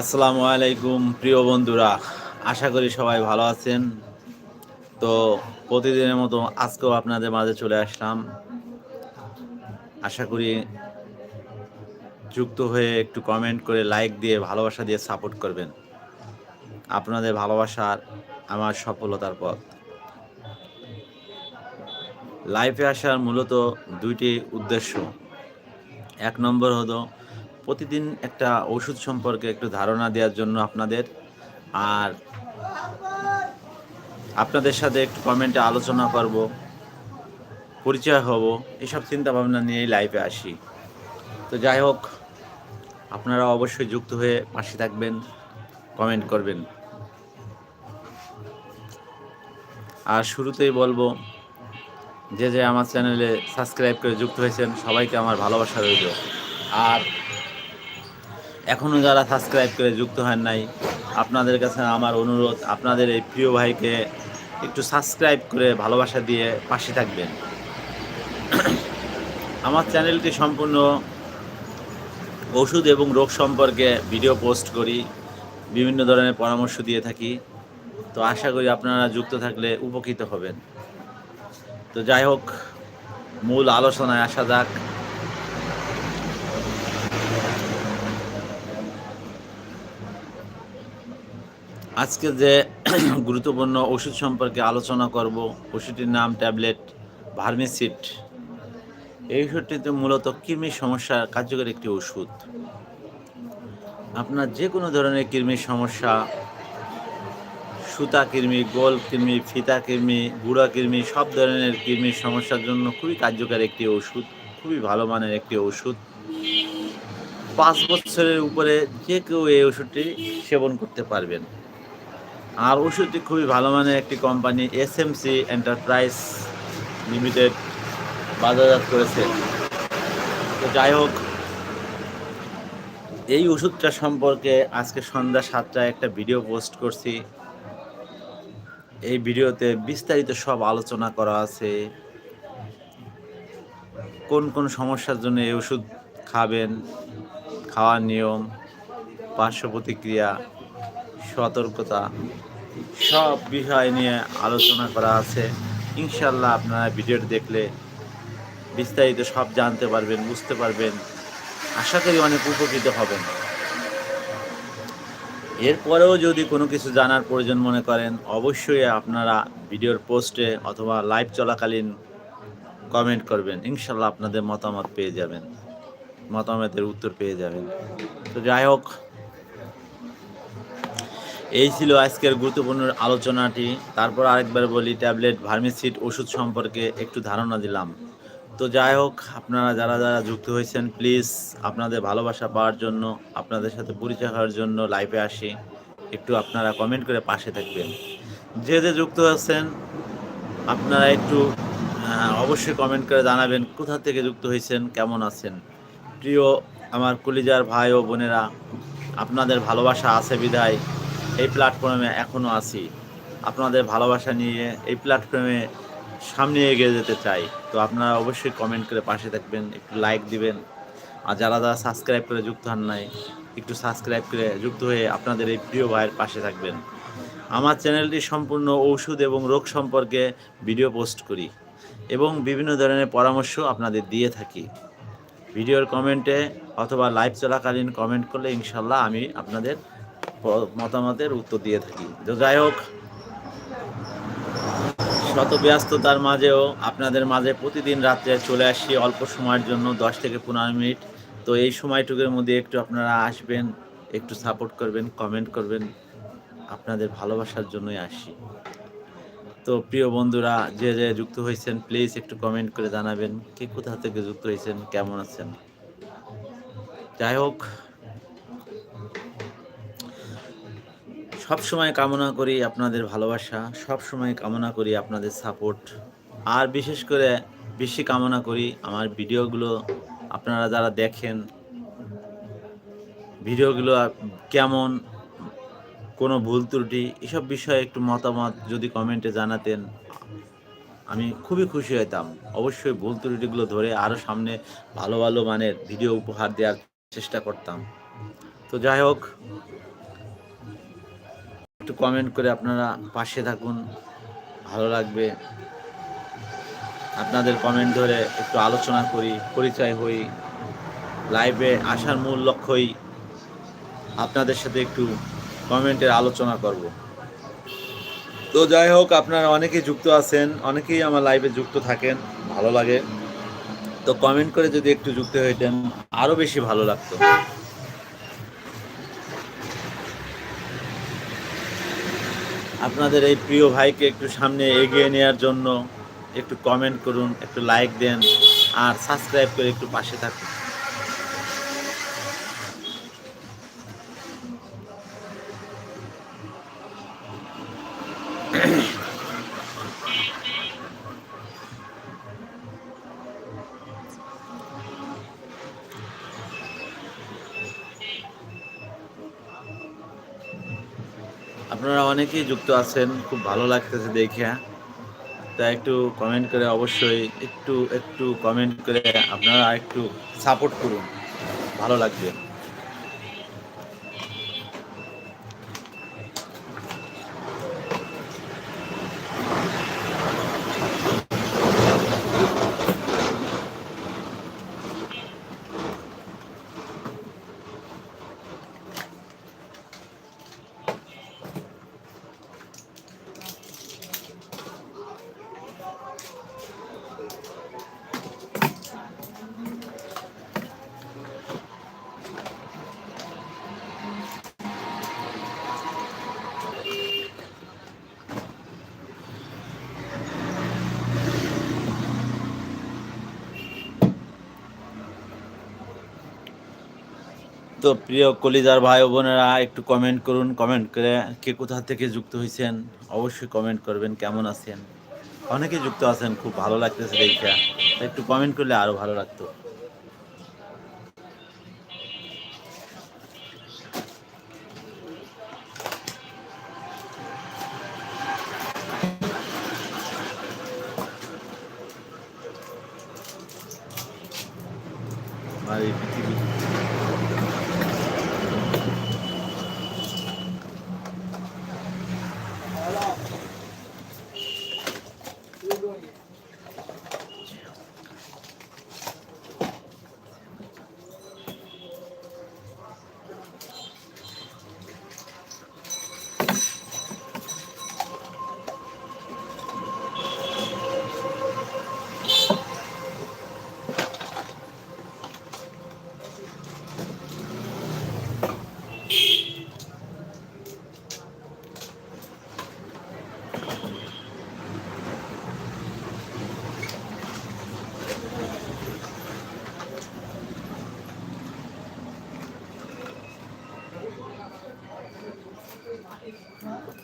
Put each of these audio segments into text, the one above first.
আসসালামু আলাইকুম, প্রিয় বন্ধুরা। আশা করি সবাই ভালো আছেন। তো প্রতিদিনের মতো আজকেও আপনাদের মাঝে চলে আসলাম। আশা করি যুক্ত হয়ে একটু কমেন্ট করে লাইক দিয়ে, ভালোবাসা দিয়ে সাপোর্ট করবেন। আপনাদের ভালোবাসার আমার সফলতার পথ। লাইফে আসার মূলত দুইটি উদ্দেশ্য। এক নম্বর হলো প্রতিদিন একটা ওষুধ সম্পর্কে একটু ধারণা দেওয়ার জন্য আপনাদের। আর আপনাদের সাথে একটু কমেন্টে আলোচনা করব, পরিচয় হব, এসব চিন্তা ভাবনা নিয়েই লাইফে আসি। তো যাই হোক, আপনারা অবশ্যই যুক্ত হয়ে পাশে থাকবেন কমেন্ট করবেন। আর শুরুতেই বলব, যে যে আমার চ্যানেলে সাবস্ক্রাইব করে যুক্ত হয়েছেন, সবাইকে আমার ভালোবাসা রইল। আর এখনও যারা সাবস্ক্রাইব করে যুক্ত হন নাই, আপনাদের কাছে আমার অনুরোধ, আপনাদের এই প্রিয় ভাইকে একটু সাবস্ক্রাইব করে ভালোবাসা দিয়ে পাশে থাকবেন। আমার চ্যানেলটি সম্পূর্ণ ওষুধ এবং রোগ সম্পর্কে ভিডিও পোস্ট করি, বিভিন্ন ধরনের পরামর্শ দিয়ে থাকি। তো আশা করি আপনারা যুক্ত থাকলে উপকৃত হবেন। তো যাই হোক, মূল আলোচনায় আসা যাক। আজকে যে গুরুত্বপূর্ণ ওষুধ সম্পর্কে আলোচনা করব, ওষুধটির নাম ট্যাবলেট ভার্মিসিট। এই ওষুধটিতে মূলত কৃমির সমস্যার কার্যকরী একটি ওষুধ। আপনার যে কোনো ধরনের কৃমির সমস্যা, সুতা কৃমি, গোল কৃমি, ফিতা কৃমি, গুঁড়া কৃমি, সব ধরনের কৃমির সমস্যার জন্য খুবই কার্যকর একটি ওষুধ, খুবই ভালো মানের একটি ওষুধ। পাঁচ বছরের উপরে যে কেউ এই ওষুধটি সেবন করতে পারবেন। আর ওষুধটি খুবই ভালো মানের একটি company S M C enterprise limited বাজারজাত করেছে। তো যাই হোক, এই ওষুধটা সম্পর্কে আজকে সন্ধ্যা সাতটায় একটা ভিডিও পোস্ট করছি। এই ভিডিওতে বিস্তারিত সব আলোচনা করা আছে। কোন কোন সমস্যার জন্য এই ওষুধ খাবেন, খাওয়ার নিয়ম, পার্শ্ব প্রতিক্রিয়া সতর্কতা সব বিষয় নিয়ে আলোচনা করা আছে। ইনশাল্লাহ আপনারা ভিডিওটি দেখলে বিস্তারিত সব জানতে পারবেন, বুঝতে পারবেন। আশা করি অনেক উপকৃত হবেন। এরপরেও যদি কোনো কিছু জানার প্রয়োজন মনে করেন, অবশ্যই আপনারা ভিডিওর পোস্টে অথবা লাইভ চলাকালীন কমেন্ট করবেন। ইনশাল্লাহ আপনাদের মতামত পেয়ে যাবেন। মতামতের উত্তর পেয়ে যাবেন। তো যাই হোক এই ছিল আজকের গুরুত্বপূর্ণ আলোচনাটি। তারপর আরেকবার বলি, ট্যাবলেট ভার্মিসিড ওষুধ সম্পর্কে একটু ধারণা দিলাম। তো যাই হোক, আপনারা যারা যারা যুক্ত হয়েছেন, প্লিজ আপনাদের ভালোবাসা পাওয়ার জন্য, আপনাদের সাথে পরিচয় হওয়ার জন্য লাইভে আসি। একটু আপনারা কমেন্ট করে পাশে থাকবেন। যে যে যুক্ত আছেন, আপনারা একটু অবশ্যই কমেন্ট করে জানাবেন, কোথা থেকে যুক্ত হয়েছেন, কেমন আছেন? প্রিয় আমার কলিজার ভাই ও বোনেরা, আপনাদের ভালোবাসা আছে বিদায়। এই প্ল্যাটফর্মে এখনও আছি। আপনাদের ভালোবাসা নিয়ে এই প্ল্যাটফর্মে সামনে এগিয়ে যেতে চাই। তো আপনারা অবশ্যই কমেন্ট করে পাশে থাকবেন, একটু লাইক দিবেন। আর যারা যারা সাবস্ক্রাইব করে যুক্ত হন নাই, একটু সাবস্ক্রাইব করে যুক্ত হয়ে আপনাদের এই প্রিয় ভাইয়ের পাশে থাকবেন। আমার চ্যানেলটি সম্পূর্ণ ঔষধ এবং রোগ সম্পর্কে ভিডিও পোস্ট করি এবং বিভিন্ন ধরনের পরামর্শ আপনাদের দিয়ে থাকি। ভিডিওর কমেন্টে অথবা লাইভ চলাকালীন কমেন্ট করলে ইনশাল্লাহ আমি আপনাদের মতামতের উত্তর দিয়ে থাকি। তো যাই হোক শত ব্যস্ততার মাঝেও আপনাদের মাঝে প্রতিদিন রাত্রে চলে আসি অল্প সময়ের জন্য, দশ থেকে পনেরো মিনিট। তো এই সময়টুকুর মধ্যে একটু আপনারা আসবেন, একটু সাপোর্ট করবেন, কমেন্ট করবেন। আপনাদের ভালোবাসার জন্যই আসি। তো প্রিয় বন্ধুরা, যে যে যুক্ত হয়েছেন প্লিজ একটু কমেন্ট করে জানাবেন, কে কোথা থেকে যুক্ত হয়েছেন, কেমন আছেন? যাই হোক সব সময় কামনা করি আপনাদের ভালোবাসা, সব সময় কামনা করি আপনাদের সাপোর্ট আর বিশেষ করে বেশি কামনা করি আমার ভিডিওগুলো আপনারা যারা দেখেন, ভিডিওগুলো কেমন, কোনো ভুল ত্রুটি, এসব বিষয়ে একটু মতামত যদি কমেন্টে জানাতেন, আমি খুবই খুশি হতাম। অবশ্যই ভুল ত্রুটিগুলো ধরে আরও সামনে ভালো ভালো মানের ভিডিও উপহার দেওয়ার চেষ্টা করতাম। তো যাই হোক একটু কমেন্ট করে আপনারা পাশে থাকুন, ভালো লাগবে। আপনাদের কমেন্ট ধরে একটু আলোচনা করি, পরিচয় হই লাইভে আসার মূল লক্ষ্যই আপনাদের সাথে একটু কমেন্টের আলোচনা করব। তো যাই হোক, আপনারা অনেকেই যুক্ত আছেন, অনেকেই আমার লাইভে যুক্ত থাকেন, ভালো লাগে। তো কমেন্ট করে যদি একটু যুক্ত হইতেন আরও বেশি ভালো লাগতো। আপনাদের এই প্রিয় ভাইকে একটু সামনে এগিয়ে নেওয়ার জন্য একটু কমেন্ট করুন, একটু লাইক দেন, আর সাবস্ক্রাইব করে একটু পাশে থাকুন। আপনারা অনেকেই যুক্ত আছেন, খুব ভালো লাগতেছে দেখে। তা একটু কমেন্ট করে অবশ্যই একটু একটু কমেন্ট করে আপনারা একটু সাপোর্ট করুন। ভালো লাগবে। তো প্রিয় কলিজার ভাই বোনেরা, একটু কমেন্ট করুন। কমেন্ট করে কে কোথা থেকে যুক্ত হয়েছেন অবশ্যই কমেন্ট করবেন কেমন আছেন। অনেকে যুক্ত আছেন, খুব ভালো লাগতেছে দেখা একটু কমেন্ট করলে আরও ভালো লাগতো। আর Huh?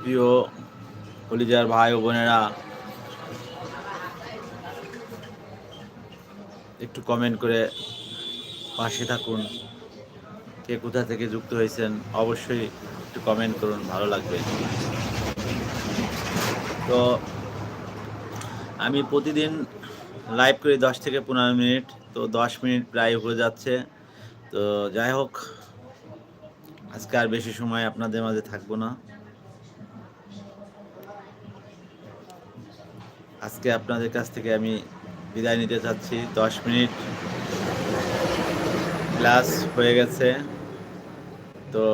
প্রিয় কলিজার ভাই বোনেরা, একটু কমেন্ট করে পাশে থাকুন। কে কোথা থেকে যুক্ত হয়েছেন, অবশ্যই একটু কমেন্ট করুন, ভালো লাগবে। তো আমি প্রতিদিন লাইভ করি দশ থেকে পনেরো মিনিট, তো দশ মিনিট প্রায় হয়ে যাচ্ছে। তো যাই হোক, আজকে আর বেশি সময় আপনাদের মাঝে থাকব না। আজকে আপনাদের কাছ থেকে আমি বিদায় নিতে চাচ্ছি। দশ মিনিট ক্লাস হয়ে গেছে। তো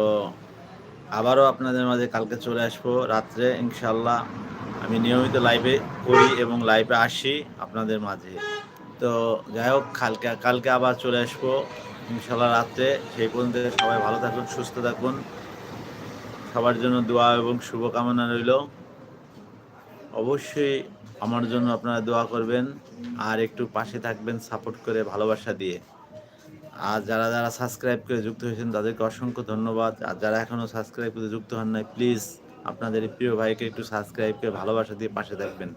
আবারও আপনাদের মাঝে কালকে চলে আসব রাত্রে ইনশাল্লাহ আমি নিয়মিত লাইভে করি এবং লাইভে আসি আপনাদের মাঝে। তো যাই হোক, কালকে কালকে আবার চলে আসব ইনশাল্লাহ রাত্রে। সেই পর্যন্ত সবাই ভালো থাকুন, সুস্থ থাকুন। সবার জন্য দোয়া এবং শুভকামনা রইল। অবশ্যই আমার জন্য আপনারা দোয়া করবেন আর একটু পাশে থাকবেন সাপোর্ট করে ভালোবাসা দিয়ে। আর যারা যারা সাবস্ক্রাইব করে যুক্ত হয়েছেন, তাদেরকে অসংখ্য ধন্যবাদ। আর যারা এখনও সাবস্ক্রাইব করে যুক্ত হন নাই, প্লিজ আপনাদের প্রিয় ভাইকে একটু সাবস্ক্রাইব করে ভালোবাসা দিয়ে পাশে থাকবেন।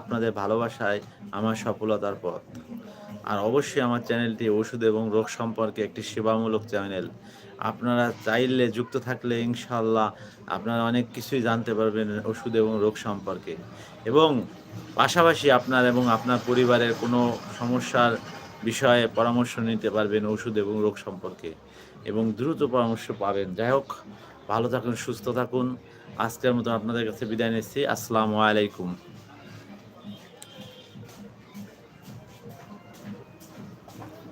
আপনাদের ভালোবাসায় আমার সফলতার পথ। আর অবশ্যই আমার চ্যানেলটি ওষুধ এবং রোগ সম্পর্কে একটি সেবামূলক চ্যানেল। আপনারা চাইলে যুক্ত থাকলে ইনশাল্লাহ আপনারা অনেক কিছুই জানতে পারবেন ওষুধ এবং রোগ সম্পর্কে। এবং পাশাপাশি আপনার এবং আপনার পরিবারের কোনো সমস্যার বিষয়ে পরামর্শ নিতে পারবেন ওষুধ এবং রোগ সম্পর্কে। এবং দ্রুত পরামর্শ পাবেন। যাই হোক, ভালো থাকুন, সুস্থ থাকুন। আজকের মতো আপনাদের কাছে বিদায় নিচ্ছি। আসসালামু আলাইকুম।